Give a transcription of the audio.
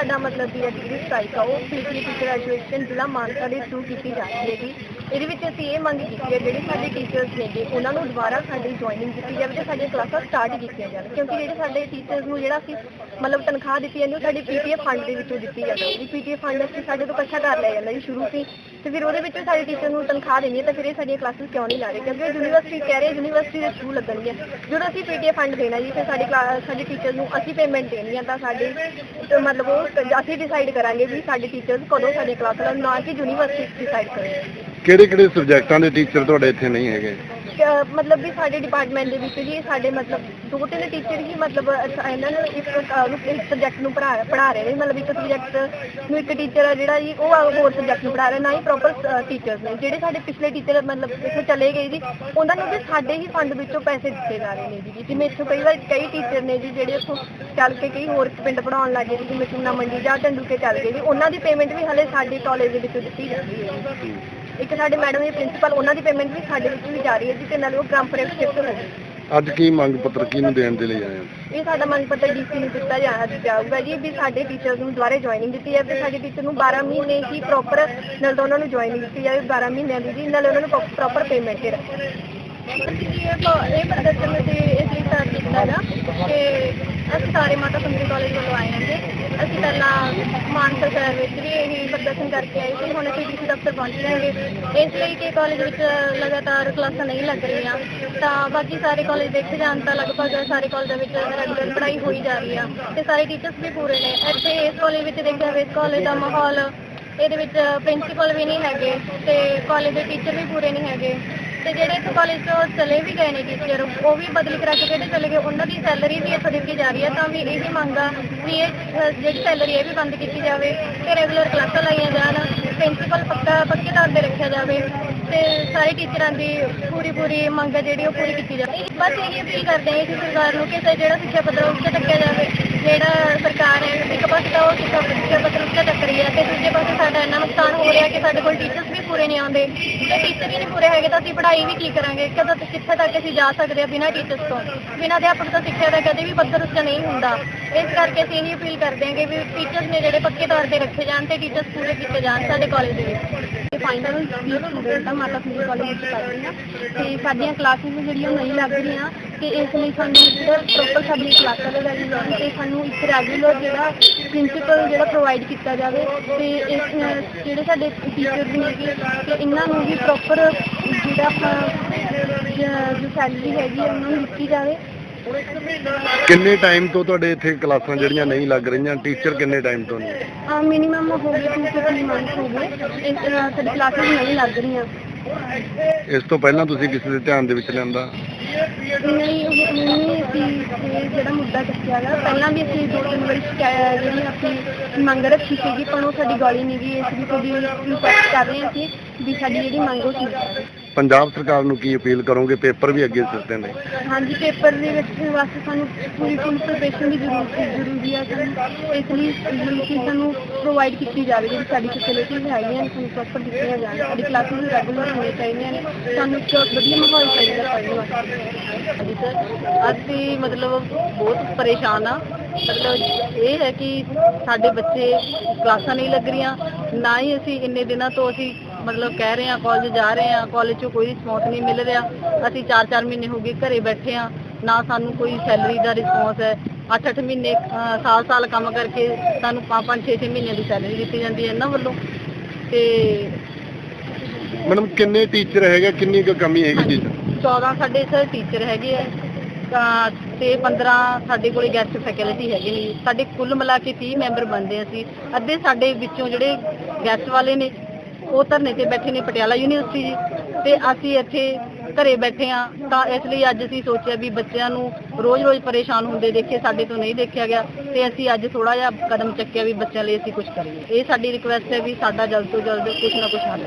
ਸਾਡਾ ਮਤਲਬ ਦੀ degree strike ਆ। ਉਹ ਪੀਟੀ ਟੀਚਰ ਜ਼ਿਲ੍ਹਾ ਮਾਨਸਾ ਦੇ ਥਰੂ ਕੀਤੀ ਜਾ ਰਹੀ ਹੈਗੀ। ਇਹਦੇ ਵਿੱਚ ਅਸੀਂ ਇਹ ਮੰਗ ਕੀਤੀ ਹੈ, ਜਿਹੜੇ ਸਾਡੇ ਟੀਚਰਸ ਨੇਗੇ, ਉਹਨਾਂ ਨੂੰ ਦੁਬਾਰਾ ਸਾਡੀ ਜੁਆਇਨਿੰਗ ਕੀਤੀ ਜਾਵੇ ਤੇ ਸਾਡੀਆਂ ਕਲਾਸਾਂ ਸਟਾਰਟ ਕੀਤੀਆਂ ਜਾਣ। ਕਿਉਂਕਿ ਜਿਹੜੇ ਸਾਡੇ ਟੀਚਰਸ ਨੂੰ ਜਿਹੜਾ ਅਸੀਂ ਮਤਲਬ ਤਨਖਾਹ ਦਿੱਤੀ ਜਾਂਦੀ, ਉਹ ਸਾਡੀ ਪੀਟੀਏ ਫੰਡ ਦੇ ਵਿੱਚੋਂ ਦਿੱਤੀ ਜਾਂਦੀ ਹੈ। ਪੀਟੀਏ ਫੰਡ ਅਸੀਂ ਸਾਡੇ ਤੋਂ ਇਕੱਠਾ ਕਰ ਲਿਆ ਜਾਂਦਾ ਜੀ ਸ਼ੁਰੂ ਤੋਂ ਤੇ ਫਿਰ ਉਹਦੇ ਵਿੱਚੋਂ ਸਾਡੇ ਟੀਚਰ ਨੂੰ ਤਨਖਾਹ ਦੇਣੀ ਹੈ, ਤਾਂ ਫਿਰ ਇਹ ਸਾਡੀਆਂ ਕਲਾਸਿਸ ਕਿਉਂ ਨਹੀਂ ਲਾ ਰਹੇ? ਕਿਉਂਕਿ ਯੂਨੀਵਰਸਿਟੀ ਕਹਿ ਰਹੀ ਯੂਨੀਵਰਸਿਟੀ ਦੇ ਥਰੂ ਲੱਗਣਗੀਆਂ ਜਦੋਂ ਅਸੀਂ ਪੀਟੀਏ ਫੰਡ ਦੇਣਾ ਜੀ ਤੇ ਸਾਡੀ ਕਲਾ- ਸਾਡੇ ਟੀਚਰ ਨੂੰ ਅਸੀਂ ਪੇਮੈਂਟ ਦੇਣੀ ਹੈ, ਤਾਂ ਸਾਡੇ, ਮਤਲਬ ਉਹ, ਅਸੀਂ ਡਿਸਾਈਡ ਕਰਾਂਗੇ ਵੀ ਸਾਡੇ ਟੀਚਰਸ ਕਦੋਂ ਸਾਡੀਆਂ ਕਲਾਸਾਂ ਲਾਉਣ, ਨਾ ਕਿ ਯੂਨੀਵਰਸਿਟੀ ਡਿਸਾਈਡ ਕਰੇ। ਕਿਹੜੇ ਕਿਹੜੇ ਸਬਜੈਕਟਾਂ ਦੇ ਟੀਚਰ ਤੁਹਾਡੇ ਇੱਥੇ ਨਹੀਂ ਹੈਗੇ? ਕਿ ਮਤਲਬ ਵੀ ਸਾਡੇ ਡਿਪਾਰਟਮੈਂਟ ਦੇ ਵਿੱਚ ਜੀ, ਸਾਡੇ ਮਤਲਬ ਦੋ ਤਿੰਨ ਟੀਚਰ ਹੀ ਮਤਲਬ ਅੱਛਾ ਇਹਨਾਂ ਨੂੰ ਇੱਕ ਸਬਜੈਕਟ ਨੂੰ ਪੜ੍ਹਾ ਪੜ੍ਹਾ ਰਹੇ ਨੇ। ਮਤਲਬ ਇੱਕ ਸਬਜੈਕਟ ਨੂੰ ਇੱਕ ਟੀਚਰ ਆ ਜਿਹੜਾ ਜੀ, ਉਹ ਹੋਰ ਸਬਜੈਕਟ ਨੂੰ ਪੜ੍ਹਾ ਰਿਹਾ, ਨਾ ਹੀ ਪ੍ਰੋਪਰ ਟੀਚਰਸ ਨੇ। ਜਿਹੜੇ ਸਾਡੇ ਪਿਛਲੇ ਟੀਚਰ ਮਤਲਬ ਇੱਥੋਂ ਚਲੇ ਗਏ ਜੀ, ਉਹਨਾਂ ਨੂੰ ਵੀ ਸਾਡੇ ਹੀ ਫੰਡ ਵਿੱਚੋਂ ਪੈਸੇ ਦਿੱਤੇ ਜਾ ਰਹੇ ਨੇ ਜੀ। ਜਿਵੇਂ ਇੱਥੋਂ ਕਈ ਵਾਰ ਕਈ ਟੀਚਰ ਨੇ ਜੀ, ਜਿਹੜੇ ਇੱਥੋਂ ਚੱਲ ਕੇ ਕਈ ਹੋਰ ਪਿੰਡ ਪੜਾਉਣ ਲੱਗੇ ਜੀ ਜਿਵੇਂ ਚੂਨਾ ਮੰਡੀ ਜਾਂ ਢੰਡੂਕੇ ਚੱਲ ਗਏ ਜੀ ਉਹਨਾਂ ਦੀ ਪੇਮੈਂਟ ਵੀ ਹਲੇ ਸਾਡੇ ਕਾਲਜ ਦੇ ਵਿੱਚੋਂ ਦਿੱਤੀ ਜਾਂਦੀ ਹੈ ਜੀ। ਇੱਕ ਸਾਡੇ ਮੈਡਮ ਦੇ ਪ੍ਰਿੰਸੀਪਲ ਉਹਨਾਂ ਦੀ ਪੇਮੈਂਟ ਵੀ ਸਾਡੇ ਵਿੱਚ ਵੀ ਜਾ ਰਹੀ ਹੈ ਜੀ ਤੇ ਨਾਲੇ ਉਹ ਗ੍ਰਾਮ ਪ੍ਰੇਮ ਸ਼ਿਫਟ ਹੋ ਗਈ। ਅੱਜ ਕੀ ਮੰਗ ਪੱਤਰ ਕਿਹਨੂੰ ਦੇਣ ਦੇ ਲਈ ਆਏ ਹੋ? ਇਹ ਸਾਡਾ ਮੰਗ ਪੱਤਰ ਡੀਸੀ ਨੂੰ ਦਿੱਤਾ ਜਾ- ਜਾਊਗਾ ਜੀ ਵੀ ਸਾਡੇ ਟੀਚਰਸ ਨੂੰ ਦੁਬਾਰੇ ਜੁਆਇਨਿੰਗ ਦਿੱਤੀ ਜਾਵੇ। ਤੇ ਸਾਡੇ ਟੀਚਰ ਨੂੰ 12 ਮਹੀਨੇ ਹੀ ਪ੍ਰੋਪਰ ਨਾਲ ਤਾਂ ਉਹਨਾਂ ਨੂੰ ਜੁਆਇਨਿੰਗ ਦਿੱਤੀ ਜਾਵੇ 12 ਮਹੀਨਿਆਂ ਦੀ ਜੀ ਨਾਲੇ ਉਹਨਾਂ ਨੂੰ ਪ੍ਰੋਪਰ ਪੇਮੈਂਟ ਦੇ ਰੱਖੇ ਇਹ ਪ੍ਰਦਰਸ਼ਨ ਅਸੀਂ ਇਸ ਲਈ ਸਟਾਰਟ ਕੀਤਾ ਗਾ ਕਿ ਅਸੀਂ ਸਾਰੇ ਮਾਤਾ ਸੁੰਦਰੀ ਕਾਲਜ ਵੱਲੋਂ ਆਏ ਹਾਂਗੇ ਅਸੀਂ ਪਹਿਲਾਂ ਮਾਨਸਾ ਸ਼ਹਿਰ ਵਿੱਚ ਵੀ ਇਹ ਪ੍ਰਦਰਸ਼ਨ ਕਰਕੇ ਆਏ ਸੀ ਹੁਣ ਅਸੀਂ ਡੀਸੀ ਦਫ਼ਤਰ ਪਹੁੰਚ ਹਾਂਗੇ ਇਸ ਲਈ ਕਿ ਕਾਲਜ ਵਿੱਚ ਲਗਾਤਾਰ ਕਲਾਸਾਂ ਨਹੀਂ ਲੱਗ ਰਹੀਆਂ ਤਾਂ ਬਾਕੀ ਸਾਰੇ ਕਾਲਜ ਦੇਖੇ ਜਾਣ ਤਾਂ ਲਗਭਗ ਸਾਰੇ ਕਾਲਜਾਂ ਵਿੱਚ ਰੈਗੂਲਰ ਪੜ੍ਹਾਈ ਹੋਈ ਜਾ ਰਹੀ ਆ ਤੇ ਸਾਰੇ ਟੀਚਰਸ ਵੀ ਪੂਰੇ ਨੇ ਇੱਥੇ ਇਸ ਕਾਲਜ ਵਿੱਚ ਦੇਖਿਆ ਜਾਵੇ ਇਸ ਕਾਲਜ ਦਾ ਮਾਹੌਲ ਇਹਦੇ ਵਿੱਚ ਪ੍ਰਿੰਸੀਪਲ ਵੀ ਨਹੀਂ ਹੈਗੇ ਤੇ ਕਾਲਜ ਦੇ ਟੀਚਰ ਵੀ ਪੂਰੇ ਨਹੀਂ ਹੈਗੇ ਤੇ ਜਿਹੜੇ ਇੱਥੇ ਕਾਲਜ ਤੋਂ ਚਲੇ ਵੀ ਗਏ ਨੇ ਟੀਚਰ ਉਹ ਵੀ ਬਦਲੀ ਕਰਾ ਕੇ ਜਿਹੜੇ ਚਲੇ ਗਏ। ਉਹਨਾਂ ਦੀ ਸੈਲਰੀ ਵੀ ਇੱਥੋਂ ਦਿੱਤੀ ਜਾ ਰਹੀ ਹੈ ਤਾਂ ਵੀ ਇਹ ਵੀ ਮੰਗ ਆ ਵੀ ਇਹ ਅਹ, ਜਿਹੜੀ ਸੈਲਰੀ ਇਹ ਵੀ ਬੰਦ ਕੀਤੀ ਜਾਵੇ ਤੇ ਰੈਗੂਲਰ ਕਲਾਸਾਂ ਲਾਈਆਂ ਜਾਣ ਪ੍ਰਿੰਸੀਪਲ ਪੱਕਾ ਪੱਕੇ ਤੌਰ ਤੇ ਰੱਖਿਆ ਜਾਵੇ ਤੇ ਸਾਰੇ ਟੀਚਰਾਂ ਦੀ ਪੂਰੀ ਪੂਰੀ ਮੰਗ ਆ ਜਿਹੜੀ ਉਹ ਪੂਰੀ ਕੀਤੀ ਜਾਵੇ। ਬਸ ਇਹ ਅਪੀਲ ਕਰਦੇ ਹਾਂ ਕਿ ਸਰਕਾਰ ਨੂੰ ਕਿ ਜਿਹੜਾ ਸਿੱਖਿਆ ਪੱਧਰ ਉੱਤੇ ਚੱਕਿਆ ਜਾਵੇ ਜਿਹੜਾ ਸਰਕਾਰ ਹੈ ਇੱਕ ਪਾਸੇ ਤਾਂ ਉਹ ਸਿੱਖਿਆ ਸਿੱਖਿਆ ਪੱਧਰ ਉੱਤੇ ਰਹੀ ਹੈ ਤੇ ਦੂਜੇ ਪਾਸੇ ਸਾਡਾ ਇੰਨਾ ਨੁਕਸਾਨ ਹੋ ਰਿਹਾ ਕਿ ਸਾਡੇ ਕੋਲ ਟੀਚਰਸ ਵੀ ਪੂਰੇ ਨਹੀਂ ਆਉਂਦੇ। ਜੇ ਟੀਚਰ ਹੀ ਨਹੀਂ ਪੂਰੇ ਹੈਗੇ ਤਾਂ ਅਸੀਂ ਪੜ੍ਹਾਈ ਵੀ ਕੀ ਕਰਾਂਗੇ? ਕਦੋਂ ਤੱਕ, ਕਿੱਥੇ ਤੱਕ ਅਸੀਂ ਜਾ ਸਕਦੇ ਹਾਂ ਬਿਨਾਂ ਟੀਚਰਸ ਤੋਂ? ਬਿਨਾਂ ਅਧਿਆਪਕ ਤੋਂ ਸਿੱਖਿਆ ਦਾ ਕਦੇ ਵੀ ਪੱਧਰ ਉੱਚਾ ਨਹੀਂ ਹੁੰਦਾ। ਇਸ ਕਰਕੇ ਅਸੀਂ ਇਹ ਅਪੀਲ ਕਰਦੇ ਹਾਂ ਕਿ ਵੀ ਟੀਚਰਸ ਨੇ ਜਿਹੜੇ ਪੱਕੇ ਤੌਰ ਤੇ ਰੱਖੇ ਜਾਣ ਤੇ ਟੀਚਰਸ ਪੂਰੇ ਕੀਤੇ ਜਾਣ ਸਾਡੇ ਕਾਲਜ ਦੇ ਵਿੱਚ। ਤੇ ਫਾਈਨਲ ਸਟੂਡੈਂਟ ਆ ਮਾਤਾ ਸੁੰਦਰ ਕਾਲਜ ਵਿੱਚ ਪੜ੍ਹ ਰਹੀ ਹਾਂ ਤੇ ਸਾਡੀਆਂ ਕਲਾਸਿਸ ਜਿਹੜੀਆਂ ਨਹੀਂ ਲੱਗ ਰਹੀਆਂ ਤੇ ਇਸ ਲਈ ਸਾਨੂੰ ਪ੍ਰੋਪਰ ਸਾਡੀਆਂ ਕਲਾਸਾਂ ਲਗਾਈਆਂ ਜਾਣ ਤੇ ਸਾਨੂੰ ਇੱਕ ਰੈਗੂਲਰ ਜਿਹੜਾ ਪ੍ਰਿੰਸੀਪਲ ਜਿਹੜਾ ਪ੍ਰੋਵਾਈਡ ਕੀਤਾ ਜਾਵੇ ਤੇ ਇਸ ਜਿਹੜੇ ਸਾਡੇ ਟੀਚਰ ਵੀ ਹੈਗੇ, ਤੇ ਇਹਨਾਂ ਨੂੰ ਵੀ ਪ੍ਰੋਪਰ ਜਿਹੜਾ ਜੋ ਸੈਲਰੀ ਹੈਗੀ ਆ, ਉਹਨਾਂ ਨੂੰ ਦਿੱਤੀ ਜਾਵੇ। ਕਿੰਨੇ ਟਾਈਮ ਤੋਂ ਤੁਹਾਡੇ ਇੱਥੇ ਕਲਾਸਾਂ ਜਿਹੜੀਆਂ ਨਹੀਂ ਲੱਗ ਰਹੀਆਂ? ਟੀਚਰ ਕਿੰਨੇ ਟਾਈਮ ਤੋਂ ਨੇ? ਮਿਨੀਮਮ ਹੋ ਗਏ 2 ਤੋਂ 3 ਮੰਥ ਹੋ ਗਏ। ਇਸ ਤਰ੍ਹਾਂ ਸਾਡੀ ਕਲਾਸਿਸ ਨਹੀਂ ਲੱਗ ਰਹੀਆਂ। ਇਸ ਤੋਂ ਪਹਿਲਾਂ ਤੁਸੀਂ ਕਿਸੇ ਦੇ ਧਿਆਨ ਦੇ ਵਿੱਚ ਲਿਆਂਦਾ? ਨਹੀਂ ਉਹ ਨਹੀਂ ਅਸੀਂ ਇਹ ਜਿਹੜਾ ਮੁੱਦਾ ਚੱਕਿਆ ਗਾ ਪਹਿਲਾਂ ਵੀ ਅਸੀਂ ਦੋ ਤਿੰਨ ਵਾਰੀ ਸ਼ਿਕਾਇਤ ਜਿਹੜੀ ਆਪਣੀ ਮੰਗ ਰੱਖੀ ਸੀਗੀ ਪਰ ਉਹ ਸਾਡੀ ਗਾਲੀ ਨਹੀਂ ਗਈ। ਇਸ ਲਈ ਦੀ ਰਿਕੁਐਸਟ ਕਰ ਰਹੇ ਹਾਂ ਅਸੀਂ ਵੀ ਸਾਡੀ ਜਿਹੜੀ ਮੰਗ ਉਹ ਕੀਤੀ ਪੰਜਾਬ ਸਰਕਾਰ ਨੂੰ ਕੀ ਅਪੀਲ ਕਰੋਗੇ? ਪੇਪਰ ਵੀ ਅੱਗੇ ਸਿੱਟਦੇ ਨੇ। ਹਾਂਜੀ, ਪੇਪਰ ਦੇ ਵਿੱਚ ਵਾਸਤੇ ਸਾਨੂੰ ਪੂਰੀ ਫੁੱਲ ਪ੍ਰਿਪਰੇਸ਼ਨ ਦੀ ਜ਼ਰੂਰਤ ਜ਼ਰੂਰੀ ਹੈ ਸਾਨੂੰ ਇਸ ਲਈ ਮਤਲਬ ਕਿ ਸਾਨੂੰ ਪ੍ਰੋਵਾਈਡ ਕੀਤੀ ਜਾਵੇ, ਜਿਹੜੀ ਸਾਡੀ ਫੈਸਿਲਿਟੀਜ਼ ਹੈਗੀਆਂ, ਸਾਨੂੰ ਪ੍ਰੋਪਰ ਦਿੱਤੀਆਂ ਜਾਣ। ਸਾਡੀ ਕਲਾਸਿਸ ਰੈਗੂਲਰ ਹੋਣੀਆਂ ਚਾਹੀਦੀਆਂ ਨੇ, ਸਾਨੂੰ ਇੱਕ ਵਧੀਆ ਮਾਹੌਲ ਚਾਹੀਦਾ ਪੜ੍ਹਨ ਵਾਸਤੇ। ਹਾਂਜੀ ਸਰ ਅਸੀਂ ਮਤਲਬ ਬਹੁਤ ਪਰੇਸ਼ਾਨ ਆ। ਮਤਲਬ ਇਹ ਹੈ ਕਿ ਸਾਡੇ ਬੱਚੇ ਕਲਾਸਾਂ ਨਹੀਂ ਲੱਗ ਰਹੀਆਂ, ਨਾ ਹੀ ਅਸੀਂ ਇੰਨੇ ਦਿਨਾਂ ਤੋਂ ਅਸੀਂ ਮਤਲਬ ਕਹਿ ਰਹੇ ਹਾਂ ਕਾਲਜ ਜਾ ਰਹੇ ਹਾਂ ਕਾਲਜ 'ਚੋਂ ਕੋਈ ਰਿਸਪੌਂਸ ਨਹੀਂ ਮਿਲ ਰਿਹਾ। ਅਸੀਂ 4-4 ਮਹੀਨੇ ਹੋ ਗਏ ਘਰੇ ਬੈਠੇ ਹਾਂ ਨਾ ਸਾਨੂੰ ਕੋਈ ਸੈਲਰੀ ਦਾ ਰਿਸਪੌਂਸ ਹੈ। 8-8 ਮਹੀਨੇ ਸਾਲ-ਸਾਲ ਕੰਮ ਕਰਕੇ ਸਾਨੂੰ 5-5 6-6 ਮਹੀਨਿਆਂ ਦੀ ਸੈਲਰੀ ਦਿੱਤੀ ਜਾਂਦੀ ਹੈ ਇਹਨਾਂ ਵੱਲੋਂ। ਤੇ ਮੈਡਮ ਕਿੰਨੇ ਟੀਚਰ ਹੈਗੇ ਕਿੰਨੀ ਕੁ ਕਮੀ ਹੈਗੀ ਟੀਚਰ 14 ਸਾਡੇ ਸਰ ਟੀਚਰ ਹੈਗੇ ਆ ਤਾਂ ਤੇ 15 ਸਾਡੇ ਕੋਲੇ ਗੈਸਟ ਫੈਕਲਟੀ ਹੈਗੇ ਨੇ। ਸਾਡੇ ਕੁੱਲ ਮਿਲਾ ਕੇ 30 ਮੈਂਬਰ ਬਣਦੇ ਅਸੀਂ। ਅੱਧੇ ਸਾਡੇ ਵਿੱਚੋਂ ਜਿਹੜੇ ਗੈਸਟ ਵਾਲੇ ਨੇ ਉਹ ਧਰਨੇ ਤੇ ਬੈਠੇ ਨੇ ਪਟਿਆਲਾ ਯੂਨੀਵਰਸਿਟੀ ਜੀ। ਤੇ ਅਸੀਂ ਇੱਥੇ ਘਰੇ ਬੈਠੇ ਆ ਤਾਂ ਇਸ ਲਈ ਅੱਜ ਅਸੀਂ ਸੋਚਿਆ ਵੀ ਬੱਚਿਆਂ ਨੂੰ ਰੋਜ਼-ਰੋਜ਼ ਪਰੇਸ਼ਾਨ ਹੁੰਦੇ ਦੇਖੇ, ਸਾਡੇ ਤੋਂ ਨਹੀਂ ਦੇਖਿਆ ਗਿਆ। ਤੇ ਅਸੀਂ ਅੱਜ ਥੋੜਾ ਜਿਹਾ ਕਦਮ ਚੱਕਿਆ ਵੀ ਬੱਚਿਆਂ ਲਈ ਅਸੀਂ ਕੁਝ ਕਰੀਏ। ਇਹ ਸਾਡੀ ਰਿਕੁਐਸਟ ਹੈ ਵੀ ਸਾਡਾ ਜਲਦ ਤੋਂ ਜਲਦ ਕੁਝ ਨਾ ਕੁਝ ਹੱਲ